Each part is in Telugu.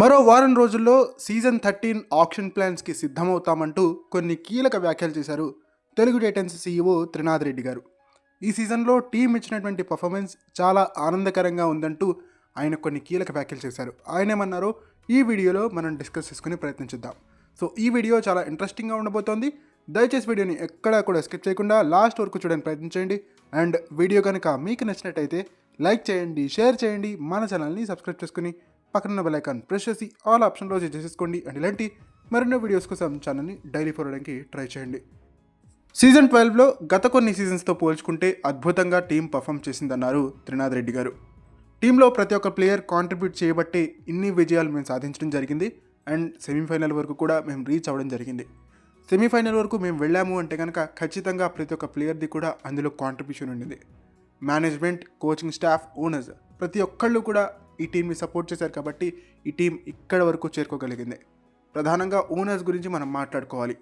మరో వారం రోజుల్లో సీజన్ థర్టీన్ ఆప్షన్ ప్లాన్స్కి సిద్ధమవుతామంటూ కొన్ని కీలక వ్యాఖ్యలు చేశారు తెలుగు టైటన్స్ సీఈఓ త్రినాథ్ రెడ్డి గారు. ఈ సీజన్లో టీం ఇచ్చినటువంటి పర్ఫార్మెన్స్ చాలా ఆనందకరంగా ఉందంటూ ఆయన కొన్ని కీలక వ్యాఖ్యలు చేశారు. ఆయన ఏమన్నారో ఈ వీడియోలో మనం డిస్కస్ చేసుకునే ప్రయత్నించుద్దాం సో ఈ వీడియో చాలా ఇంట్రెస్టింగ్గా ఉండబోతోంది. దయచేసి వీడియోని ఎక్కడా కూడా స్కిప్ చేయకుండా లాస్ట్ వరకు చూడడానికి ప్రయత్నించండి. అండ్ వీడియో కనుక మీకు నచ్చినట్టయితే లైక్ చేయండి షేర్ చేయండి మన ఛానల్ని సబ్స్క్రైబ్ చేసుకుని పక్కన బెల్ ఐకాన్ ప్రెస్ చేసి ఆల్ ఆప్షన్లో చేసేసుకోండి అండ్ ఇలాంటి మరెన్నో వీడియోస్ కోసం ఛానల్ని డైలీ ఫాలో ట్రై చేయండి. సీజన్ ట్వెల్వ్లో గత కొన్ని సీజన్స్తో పోల్చుకుంటే అద్భుతంగా టీం పర్ఫామ్ చేసిందన్నారు త్రినాథ్ రెడ్డి గారు. టీంలో ప్రతి ఒక్క ప్లేయర్ కాంట్రిబ్యూట్ చేయబట్టే ఇన్ని విజయాలు మేము సాధించడం జరిగింది అండ్ సెమీఫైనల్ వరకు కూడా మేము రీచ్ అవ్వడం జరిగింది. సెమీఫైనల్ వరకు మేము వెళ్ళాము అంటే కనుక ఖచ్చితంగా ప్రతి ఒక్క ప్లేయర్ది కూడా అందులో కాంట్రిబ్యూషన్ ఉండింది. మేనేజ్మెంట్ కోచింగ్ స్టాఫ్ ఓనర్స్ ప్రతి ఒక్కళ్ళు కూడా ఈ టీంని సపోర్ట్ చేశారు కాబట్టి ఈ టీం ఇక్కడ వరకు చేరుకోగలిగింది. ప్రధానంగా ఓనర్స్ గురించి మనం మాట్లాడుకోవాలి.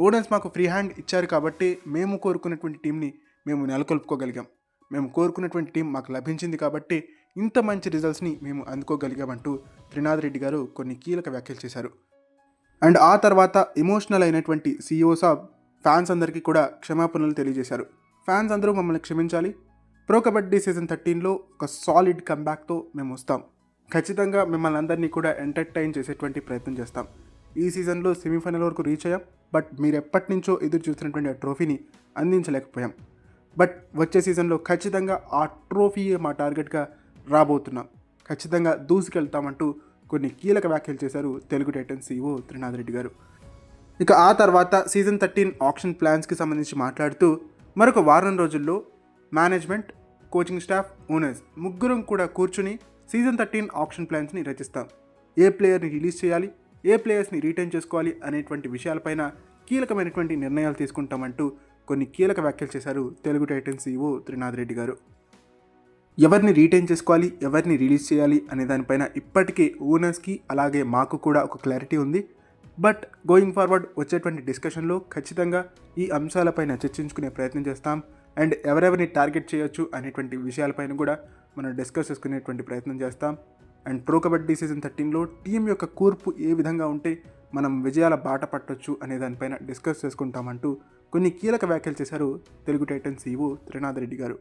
ఓనర్స్ మాకు ఫ్రీ హ్యాండ్ ఇచ్చారు కాబట్టి మేము కోరుకున్నటువంటి టీంని మేము నెలకొల్పుకోగలిగాం. మేము కోరుకున్నటువంటి టీం మాకు లభించింది కాబట్టి ఇంత మంచి రిజల్ట్స్ని మేము అందుకోగలిగామంటూ త్రినాథ్ రెడ్డి గారు కొన్ని కీలక వ్యాఖ్యలు చేశారు. అండ్ ఆ తర్వాత ఎమోషనల్ అయినటువంటి సీఈఓ సాబ్ ఫ్యాన్స్ అందరికీ కూడా క్షమాపణలు తెలియజేశారు. ఫ్యాన్స్ అందరూ మమ్మల్ని క్షమించాలి. ప్రో కబడ్డీ సీజన్ థర్టీన్లో ఒక సాలిడ్ కంబ్యాక్తో మేము వస్తాం. ఖచ్చితంగా మిమ్మల్ని అందరినీ కూడా ఎంటర్టైన్ చేసేటువంటి ప్రయత్నం చేస్తాం. ఈ సీజన్లో సెమీఫైనల్ వరకు రీచ్ అయ్యాం బట్ మీరు ఎప్పటి నుంచో ఎదురు చూస్తున్నటువంటి ఆ ట్రోఫీని అందించలేకపోయాం. బట్ వచ్చే సీజన్లో ఖచ్చితంగా ఆ ట్రోఫీయే మా టార్గెట్గా రాబోతున్నాం. ఖచ్చితంగా దూసుకెళ్తామంటూ కొన్ని కీలక వ్యాఖ్యలు చేశారు తెలుగు టైటన్ సీఓ త్రినాథ్ రెడ్డి గారు. ఇక ఆ తర్వాత సీజన్ థర్టీన్ ఆప్షన్ ప్లాన్స్కి సంబంధించి మాట్లాడుతూ మరొక వారం రోజుల్లో మేనేజ్మెంట్ కోచింగ్ స్టాఫ్ ఓనర్స్ ముగ్గురం కూడా కూర్చుని సీజన్ థర్టీన్ ఆప్షన్ ప్లాన్స్ని రచిస్తాం. ఏ ప్లేయర్ని రిలీజ్ చేయాలి ఏ ప్లేయర్స్ని రీటైన్ చేసుకోవాలి అనేటువంటి విషయాలపైన కీలకమైనటువంటి నిర్ణయాలు తీసుకుంటామంటూ కొన్ని కీలక వ్యాఖ్యలు చేశారు తెలుగు టైటన్ సీఓ త్రినాథ్ రెడ్డి గారు. ఎవరిని రీటైన్ చేసుకోవాలి ఎవరిని రిలీజ్ చేయాలి అనే దానిపైన ఇప్పటికే ఓనర్స్కి అలాగే మాకు కూడా ఒక క్లారిటీ ఉంది. బట్ గోయింగ్ ఫార్వర్డ్ వచ్చేటువంటి డిస్కషన్లో ఖచ్చితంగా ఈ అంశాలపైన చర్చించుకునే ప్రయత్నం చేస్తాం. అండ్ ఎవరెవరిని టార్గెట్ చేయొచ్చు అనేటువంటి విషయాలపైన కూడా మనం డిస్కస్ చేసుకునేటువంటి ప్రయత్నం చేస్తాం. అండ్ ప్రో కబడ్డీ సీజన్ థర్టీన్లో టీం యొక్క కూర్పు ఏ విధంగా ఉంటే మనం విజయాల బాట పట్టొచ్చు అనే దానిపైన డిస్కస్ చేసుకుంటామంటూ కొన్ని కీలక వ్యాఖ్యలు చేశారు తెలుగు టైటన్ సీఓ త్రినాథ్ రెడ్డి గారు.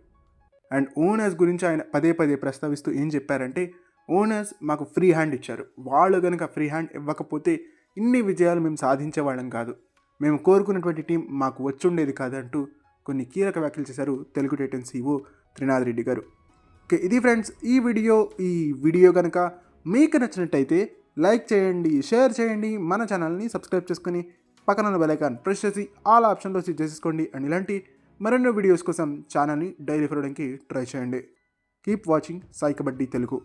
అండ్ ఓనర్స్ గురించి ఆయన పదే పదే ప్రస్తావిస్తూ ఏం చెప్పారంటే ఓనర్స్ మాకు ఫ్రీ హ్యాండ్ ఇచ్చారు. వాళ్ళు కనుక ఫ్రీ హ్యాండ్ ఇవ్వకపోతే ఇన్ని విజయాలు మేము సాధించేవాళ్ళం కాదు. మేము కోరుకున్నటువంటి టీం మాకు వచ్చుండేది కాదంటూ కొన్ని కీలక వ్యాఖ్యలు చేశారు తెలుగు టైటన్ సీఓ త్రినాథ్ రెడ్డి గారు. ఓకే ఇది ఫ్రెండ్స్ ఈ వీడియో ఈ వీడియో కనుక మీకు నచ్చినట్టయితే లైక్ చేయండి షేర్ చేయండి మన ఛానల్ని సబ్స్క్రైబ్ చేసుకుని పక్కన ఉన్న బెలైకాన్ ప్రెస్ చేసి ఆల్ ఆప్షన్లో సెట్ చేసేసుకోండి అండ్ ఇలాంటి మరెన్నో వీడియోస్ కోసం ఛానల్ని డైలీ ఫరడానికి ట్రై చేయండి. Keep watching Sai kabaddi Telugu.